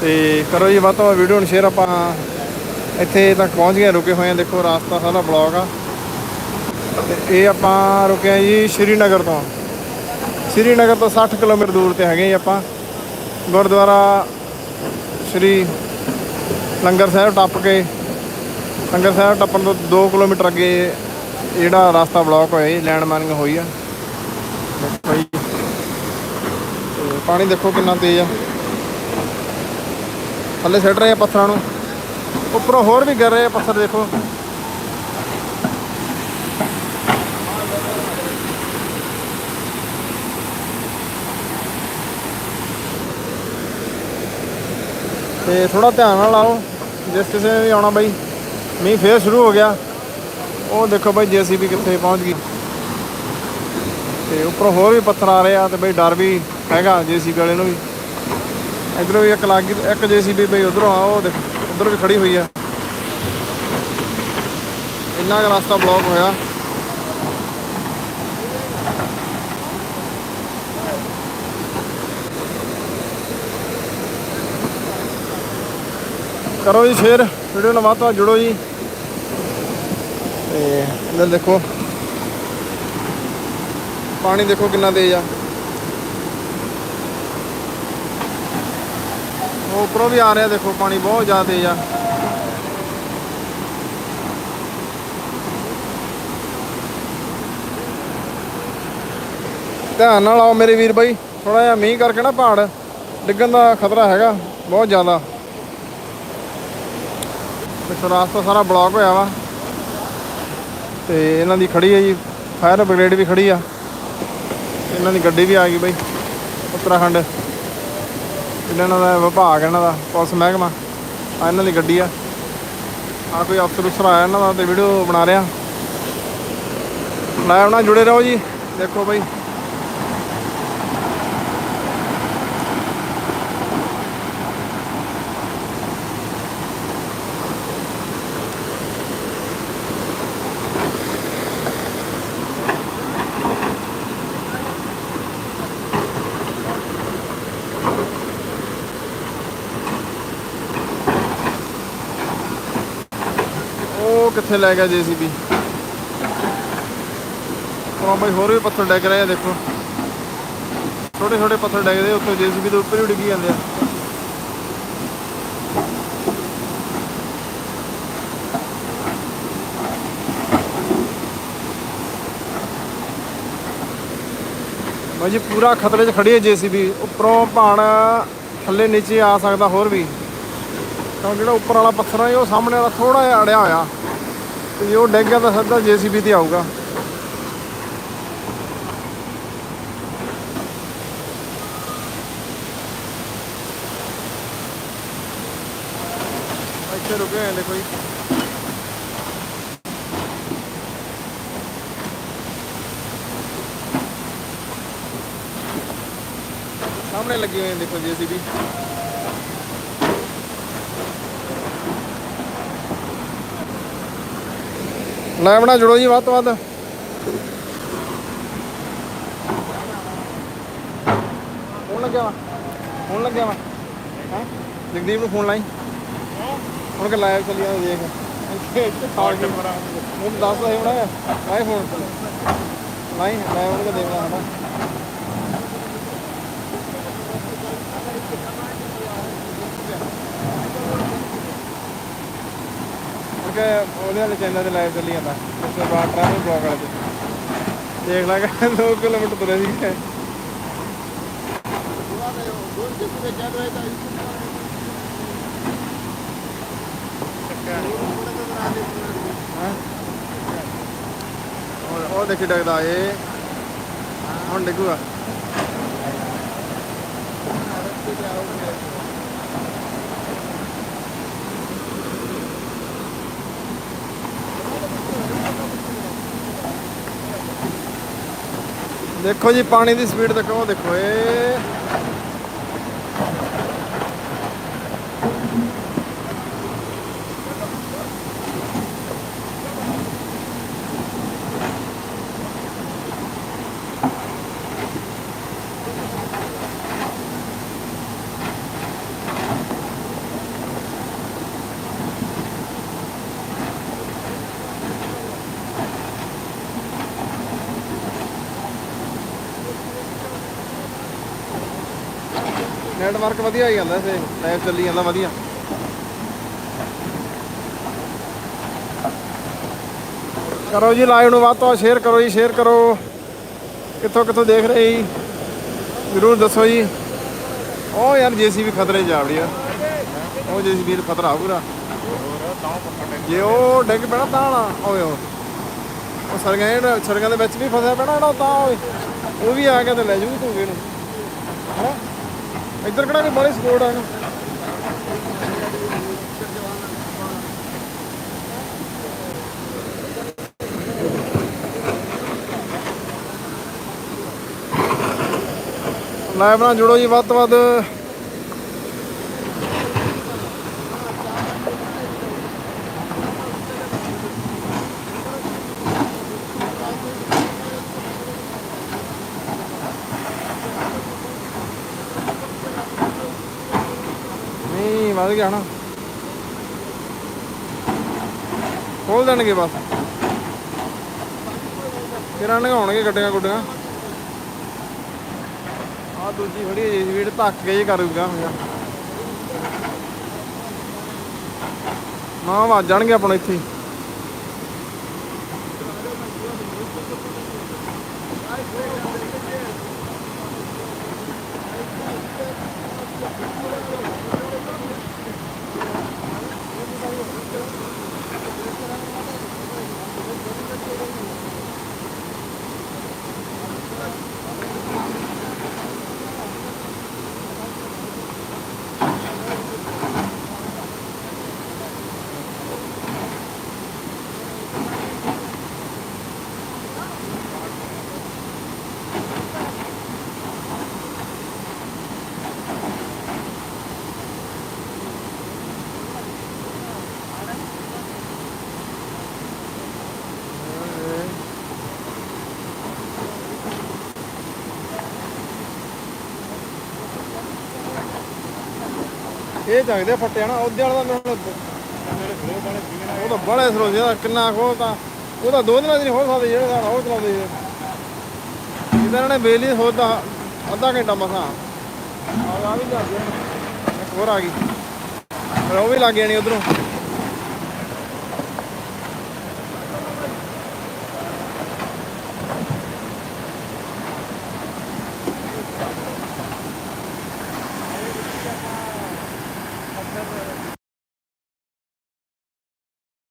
ਤੇ ਕਰੋ ਜੀ, ਵੱਧ ਤੋਂ ਵੱਧ ਵੀਡੀਓ ਨੂੰ ਸ਼ੇਅਰ ਆਪਾਂ ਇੱਥੇ ਤੱਕ ਪਹੁੰਚ ਗਏ, ਰੁਕੇ ਹੋਏ ਆ ਦੇਖੋ ਰਾਸਤਾ ਸਾਰਾ ਬਲੌਕ ਆ। ਤੇ ਇਹ ਆਪਾਂ ਰੁਕੇ ਆ ਜੀ ਸ਼੍ਰੀਨਗਰ ਤੋਂ। ਸ਼੍ਰੀਨਗਰ ਤੋਂ 60 ਕਿਲੋਮੀਟਰ ਦੂਰ ਤੇ ਹੈਗੇ ਜੀ ਆਪਾਂ। ਗੁਰਦੁਆਰਾ ਸ਼੍ਰੀ ਲੰਗਰ ਸਾਹਿਬ ਟੱਪ ਕੇ, ਲੰਗਰ ਸਾਹਿਬ ਟੱਪਣ ਤੋਂ 2 ਕਿਲੋਮੀਟਰ ਅੱਗੇ ਜਿਹੜਾ ਰਸਤਾ ਬਲੌਕ ਹੋਇਆ ਜੀ ਲੈਂਡ ਮਾਰਕਿੰਗ ਹੋਈ ਆ। ਦੇਖੋ ਪਾਣੀ ਦੇਖੋ ਕਿੰਨਾ ਤੇਜ਼ ਆ। ਥੱਲੇ ਸਿੱਟ ਰਹੇ ਆ ਪੱਥਰਾਂ ਨੂੰ। ਉੱਪਰੋਂ ਹੋਰ ਵੀ ਗਿਰ ਰਹੇ ਆ ਪੱਥਰ, ਦੇਖੋ। ਤੇ ਥੋੜਾ ਧਿਆਨ ਨਾਲ ਆਓ, ਜਿਸ ਕਿਸੇ ਨੇ ਵੀ ਆਉਣਾ ਬਾਈ। ਮੀਂਹ ਫੇਰ ਸ਼ੁਰੂ ਹੋ ਗਿਆ। ਉਹ ਦੇਖੋ ਬਾਈ, ਜੀਸੀਬੀ ਕਿੱਥੇ ਪਹੁੰਚ ਗਈ। ਤੇ ਉੱਪਰੋਂ ਹੋਰ ਵੀ ਪੱਥਰ ਆ ਰਹੇ ਆ ਤੇ ਬਈ ਡਰ ਵੀ ਹੈਗਾ ਜੀਸੀਬੀ ਵਾਲੇ ਨੂੰ ਵੀ। ਇਧਰੋਂ ਵੀ ਇੱਕ ਲੱਗ ਇੱਕ ਜੀਸੀਬੀ ਬਈ ਉਧਰੋਂ ਆਓ ਉਧਰ ਵੀ ਖੜੀ ਹੋਈ ਆ। ਇੰਨਾ ਕੁ ਰਸਤਾ ਬਲੌਕ ਹੋਇਆ। ਕਰੋ ਜੀ ਸ਼ੇਅਰ ਵੀਡੀਓ ਨਾਲ ਵੱਧ ਜੁੜੋ ਜੀ। ਤੇ, ਇੱਧਰ ਦੇਖੋ। ਪਾਣੀ ਦੇਖੋ ਕਿੰਨਾ ਤੇਜ਼ ਆ। ਉੱਪਰੋਂ ਵੀ ਆ ਰਿਹਾ, ਦੇਖੋ ਪਾਣੀ ਬਹੁਤ ਜ਼ਿਆਦਾ ਤੇਜ਼ ਆ। ਧਿਆਨ ਨਾਲ ਆਓ ਮੇਰੇ ਵੀਰ ਬਾਈ ਥੋੜਾ ਜਿਹਾ ਮੀਂਹ ਕਰਕੇ ਨਾ ਪਹਾੜ ਡਿੱਗਣ ਦਾ ਖਤਰਾ ਹੈਗਾ, ਬਹੁਤ ਜ਼ਿਆਦਾ। ਦੇਖੋ ਰਾਸਤਾ ਸਾਰਾ ਬਲੌਕ ਹੋਇਆ ਵਾ, ਤੇ ਇਹਨਾਂ ਦੀ ਖੜੀ ਹੈ ਜੀ ਫਾਇਰ ਬ੍ਰਿਗੇਡ ਵੀ ਖੜੀ ਆ। ਇਹਨਾਂ ਦੀ ਗੱਡੀ ਵੀ ਆ ਗਈ ਬਾਈ, ਉੱਤਰਾਖੰਡ। ਇਹਨਾਂ ਦਾ ਵਿਭਾਗ ਇਹਨਾਂ ਦਾ, ਪੁਲਿਸ ਮਹਿਕਮਾ ਆ ਇਹਨਾਂ ਦੀ ਗੱਡੀ ਆ। ਆ ਕੋਈ ਅਫਸਰ ਉਸਰ ਆਇਆ ਇਹਨਾਂ ਦਾ ਤੇ ਵੀਡੀਓ ਬਣਾ ਰਿਹਾ। ਲਾਈਵ ਨਾਲ ਜੁੜੇ ਰਹੋ ਜੀ, ਦੇਖੋ ਬਾਈ। ਉਹ ਕਿੱਥੇ ਲੈ ਗਿਆ ਜੀਸੀਬੀ? ਉਹ ਬਾਈ ਹੋਰ ਵੀ ਪੱਥਰ ਡਿੱਗ ਰਹੇ ਆ, ਦੇਖੋ। ਛੋਟੇ ਛੋਟੇ ਪੱਥਰ ਡਿੱਗਦੇ ਉੱਤੋਂ ਜੀਸੀਬੀ ਦੇ ਉੱਪਰ ਹੀ ਡਿੱਗੀ ਜਾਂਦੇ ਆ। ਬਾਈ ਜੀ, ਪੂਰਾ ਖਤਰੇ 'ਚ ਖੜੀ ਹੈ ਜੀਸੀਬੀ। ਉੱਪਰੋਂ ਭਾਣ ਥੱਲੇ ਨੀਚੇ ਆ ਸਕਦਾ ਹੋਰ ਵੀ। ਤਾਂ ਜਿਹੜਾ ਉੱਪਰ ਵਾਲਾ ਪੱਥਰ ਹੈ ਉਹ ਸਾਹਮਣੇ ਵਾਲਾ ਥੋੜਾ ਜਿਹਾ ਅੜਿਆ ਹੋਇਆ। ਤੇ ਜੇ ਉਹ ਡਿੱਗ ਗਿਆ ਤਾਂ ਸਿੱਧਾ ਜੀਸੀਬੀ ਤੇ ਆਊਗਾ। ਇੱਥੇ ਰੁਕੇ ਹੋਏ ਨੇ ਕੋਈ। ਸਾਹਮਣੇ ਲੱਗੀ ਹੋਈ ਹੈ ਦੇਖੋ ਜੀਸੀਬੀ। ਲਾਈਵ ਨਾਲ ਜੁੜੋ ਜੀ ਵੱਧ ਤੋਂ ਵੱਧ। ਫੋਨ ਲੱਗਿਆ ਵਾ, ਫੋਨ ਲੱਗਿਆ ਵਾ। ਹਾਂ? ਜਗਦੀਪ ਨੂੰ ਫੋਨ ਲਾਈ। ਹੁਣ ਕਿ ਲਾਈਵ ਚੱਲੀ ਜਾਂਦਾ ਦੇਖ। ਇੱਥੇ ਦੱਸ ਦੇ ਹੁਣ ਲਾਈ ਫੋਨ। ਲਾਈ ਲਾਈਵ ਉਹਨੂੰ ਦੇਖਦਾ ਹਨਾ ਕਿ ਉਹਦੇ ਵਾਲੇ ਚੈਨਲ ਤੇ ਲਾਈਵ ਚੱਲੀ ਜਾਂਦਾ। ਉਸ ਤੋਂ ਬਾਅਦ ਟਰੈਵਲ ਬਲੌਗ ਵਾਲੇ ਤੇ। ਦੇਖ ਲਾਂਗਾ 2 ਕਿਲੋਮੀਟਰ ਤੁਰੇ ਸੀ। ਉਹ ਦੇਖੀ ਡਗਦਾ ਏ ਹੁਣ ਡਿੱਗੂਗਾ। ਦੇਖੋ ਜੀ ਪਾਣੀ ਦੀ ਸਪੀਡ ਦੇਖੋ ਉਹ ਦੇਖੋ ਏ ਨੈਟਵਰਕ ਵਧੀਆ ਹੀ ਜਾਂਦਾ ਇਸੇ ਲਾਈਵ ਚੱਲੀ ਜਾਂਦਾ ਵਧੀਆ। ਕਰੋ ਜੀ ਲਾਈਵ ਨੂੰ ਵੱਧ ਤੋਂ ਸ਼ੇਅਰ ਕਰੋ ਜੀ ਸ਼ੇਅਰ ਕਰੋ। ਕਿੱਥੋਂ ਕਿੱਥੋਂ ਦੇਖ ਰਹੇ ਜੀ? ਜ਼ਰੂਰ ਦੱਸੋ ਜੀ। ਉਹ ਯਾਰ ਜੀਸੀਬੀ ਖਤਰੇ ਜਾ ਵੜੀ ਆ। ਉਹ ਜੀਸੀਬੀ ਦਾ ਖਤਰਾ ਪੂਰਾ। ਜੇ ਉਹ ਡਿੱਗ ਪੈਣਾ ਤਾਂ ਨਾ, ਓਏ ਓਏ ਉਹ ਸਰਗਾਂ ਜਿਹੜਾ ਸਰਗਾਂ ਦੇ ਵਿੱਚ ਵੀ ਫਸਿਆ ਪੈਣਾ ਜਿਹੜਾ ਤਾਂ, ਓਏ। ਉਹ ਵੀ ਆ ਕੇ ਤੇ ਲੈ ਜੂ ਤੂੰ ਇਹਨੂੰ ਹੈਨਾ ਇੱਧਰ ਕਿਹੜਾ ਕੋਈ ਬੜੀ ਸਪੋਰਟ ਆ ਨਾ ਲਾਈਵ ਨਾਲ ਜੁੜੋ ਜੀ ਵੱਧ ਤੋਂ ਵੱਧ ਨਹੀਂ ਵੱਧ ਗਿਆ ਨਾ ਖੋਲ ਦੇਣਗੇ ਬਸ। ਕਿਰਾਂ ਨਗਾਉਣਗੇ ਗੱਡੀਆਂ ਗੁੱਡੀਆਂ। ਆ ਦੂਜੀ ਖੜੀ ਹੈ ਜੀ ਵੀਡ ਧੱਕ ਕੇ ਜੀ ਕਰੂਗਾ ਹੋਇਆ ਨਾ ਵੱਜ ਜਾਣਗੇ ਆਪਣਾ ਇੱਥੇ। ਇਹ ਚਾਹੀਦੇ ਫੱਟੇ ਨਾ ਉਹਦੇ ਵਾਲਾ ਤਾਂ ਮੈਨੂੰ ਉਹ ਤਾਂ ਬੜਾ ਸਰੋ ਜਿਹਦਾ ਕਿੰਨਾ ਖੋ ਤਾਂ ਉਹ ਤਾਂ ਦੋ ਦਿਨਾਂ ਦੀ ਨਹੀਂ ਹੋ ਸਕਦੇ ਜਿਹੜੇ ਦਾ ਉਹ ਚਲਾਉਂਦੇ ਨੇ ਬੇਲੀ ਹੋਦਾ ਅੱਧਾ ਘੰਟਾ ਮਸਾਂ। ਆ ਵੀ ਇੱਕ ਹੋਰ ਆ ਗਈ। ਉਹ ਵੀ ਲੱਗ ਜਾਣੀ ਉਧਰੋਂ।